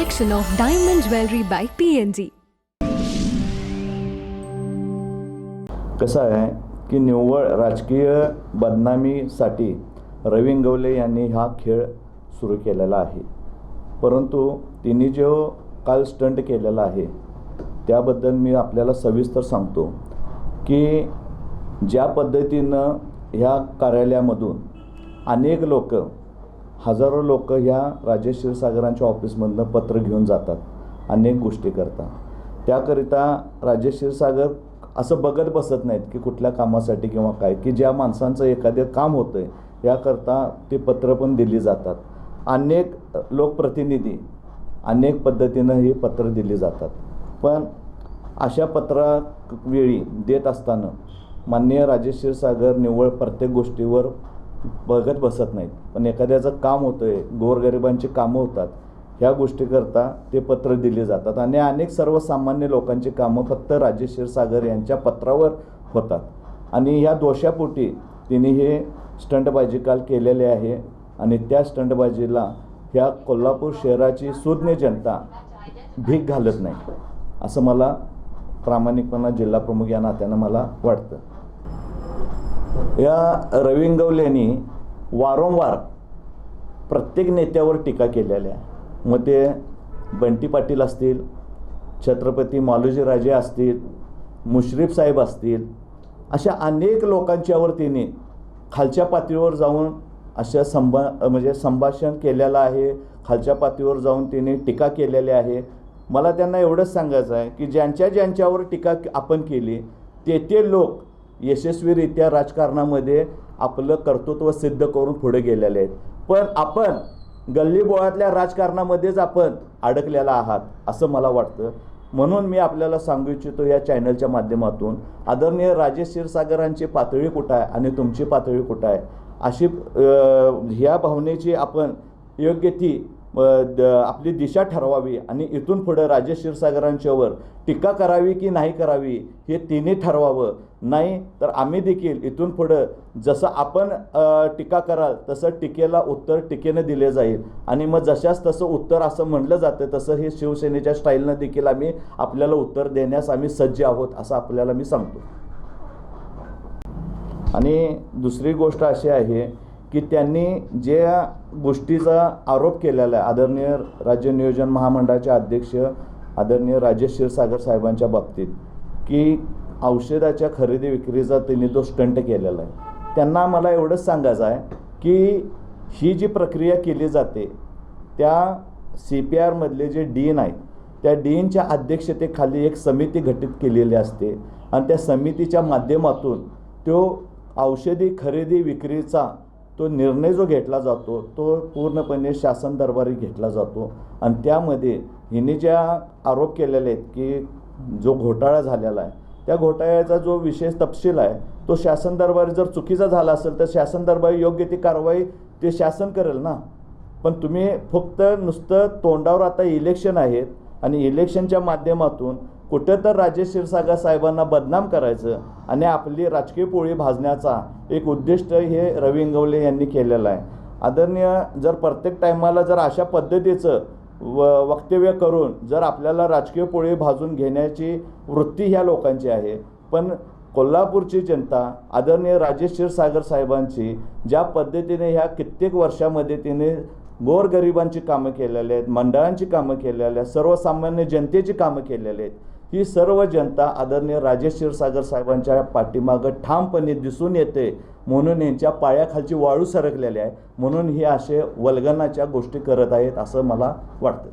collection of diamond jewelry by PNG. कसं आहे की निव्वळ राजकीय बदनामीसाठी रवी गवले यांनी हा खेळ सुरू केलेला आहे परंतु तिने जो काल स्टंट केलेला आहे त्याबद्दल मी आपल्याला सविस्तर सांगतो की ज्या पद्धतीनं ह्या कार्यालयामधून अनेक लोक हजारो लोक ह्या राजेश क्षीरसागरांच्या ऑफिसमधनं पत्र घेऊन जातात अनेक गोष्टी करतात. त्याकरिता राजेश क्षीरसागर असं बघत बसत नाहीत की कुठल्या कामासाठी किंवा काय की ज्या माणसांचं एखादं काम होतं आहे याकरता ते पत्र पण दिली जातात. अनेक लोकप्रतिनिधी अनेक पद्धतीनं ही पत्र दिली जातात. पण अशा पत्रा वेळी देत असताना माननीय राजेश क्षीरसागर निव्वळ प्रत्येक गोष्टीवर बघत बसत नाहीत. पण एखाद्याचं काम होतं आहे गोरगरिबांची कामं होतात ह्या गोष्टीकरता ते पत्र दिले जातात. आणि अनेक सर्वसामान्य लोकांची कामं फक्त राजेश्वर क्षीरसागर यांच्या पत्रावर होतात. आणि ह्या दोषापोटी तिने हे स्टंटबाजी काल केलेले आहे. आणि त्या स्टंटबाजीला ह्या कोल्हापूर शहराची सुज्ञ जनता भीक घालत नाही. असं मला प्रामाणिकपणा जिल्हाप्रमुख या नात्यानं मला वाटतं. या रविंगवलेनी वारंवार प्रत्येक नेत्यावर टीका केलेल्या आहे. मग ते बंटी पाटील असतील छत्रपती मालोजीराजे असतील मुश्रीफ साहेब असतील अशा अनेक लोकांच्यावर तिने खालच्या पातळीवर जाऊन अशा संभा म्हणजे संभाषण केलेलं आहे. खालच्या पातळीवर जाऊन तिने टीका केलेली आहे. मला त्यांना एवढंच सांगायचं आहे की ज्यांच्या ज्यांच्यावर टीका आपण केली ते ते लोक यशस्वीरित्या राजकारणामध्ये आपलं कर्तृत्व सिद्ध करून पुढे गेलेले आहेत. पण आपण गल्लीबोळातल्या राजकारणामध्येच आपण अडकलेला आहात असं मला वाटतं. म्हणून मी आपल्याला सांगू इच्छितो या चॅनलच्या माध्यमातून आदरणीय राजेश क्षीरसागरांची पातळी कुठं आहे आणि तुमची पातळी कुठं आहे? अशी ह्या भावनेची आपण योग्य ती आपली दिशा ठरवावी आणि इथून पुढं राजे क्षीरसागरांच्यावर टीका करावी की नाही करावी हे तिने ठरवावं. नाही तर आम्ही देखील इथून पुढं जसं आपण टीका कराल तसं टीकेला उत्तर टीकेनं दिले जाईल. आणि मग जशाच तसं उत्तर असं म्हणलं जातं तसं हे शिवसेनेच्या स्टाईलनं देखील आम्ही आपल्याला उत्तर देण्यास आम्ही सज्ज आहोत असं आपल्याला मी सांगतो. आणि दुसरी गोष्ट अशी आहे की त्यांनी ज्या गोष्टीचा आरोप केलेला आहे आदरणीय राज्य नियोजन महामंडळाचे अध्यक्ष आदरणीय राजेश क्षीरसागर साहेबांच्या बाबतीत की औषधाच्या खरेदी विक्रीचा त्यांनी तो स्टंट केलेला आहे. त्यांना मला एवढंच सांगायचं आहे की ही जी प्रक्रिया केली जाते त्या सी पी आरमधले जे डीन आहेत त्या डीनच्या अध्यक्षतेखाली एक समिती घटित केलेली असते आणि त्या समितीच्या माध्यमातून तो औषधी खरेदी विक्रीचा तो निर्णय जो घेतला जातो तो पूर्णपणे शासन दरबारी घेतला जातो. आणि त्यामध्ये हिने ज्या आरोप केलेले आहेत की जो घोटाळा झालेला आहे त्या घोटाळ्याचा जो विशेष तपशील आहे तो शासन दरबारी जर चुकीचा झाला असेल तर शासन दरबारी योग्य ती कारवाई ते शासन करेल ना? पण तुम्ही फक्त नुसतं तोंडावर आता इलेक्शन आहेत आणि इलेक्शनच्या माध्यमातून कुठं तर राजेश क्षीरसागर साहेबांना बदनाम करायचं आणि आपली राजकीय पोळी भाजण्याचा एक उद्दिष्ट हे रवी इंगवले यांनी केलेलं आहे. आदरणीय जर प्रत्येक टायमाला जर अशा पद्धतीचं व वक्तव्य करून जर आपल्याला राजकीय पोळी भाजून घेण्याची वृत्ती ह्या लोकांची आहे. पण कोल्हापूरची जनता आदरणीय राजेश क्षीरसागर साहेबांची ज्या पद्धतीने ह्या कित्येक वर्षामध्ये तिने गोरगरिबांची कामं केलेली आहेत मंडळांची कामं केलेली आहेत सर्वसामान्य जनतेची कामं केलेली आहेत ही सर्व जनता आदरणीय राजेश क्षीरसागर साहेबांच्या पाठीमागं ठामपणे दिसून येते म्हणून यांच्या पायाखालची वाळू सरकलेली आहे. म्हणून हे असे वल्गनाच्या गोष्टी करत आहेत असं मला वाटतं.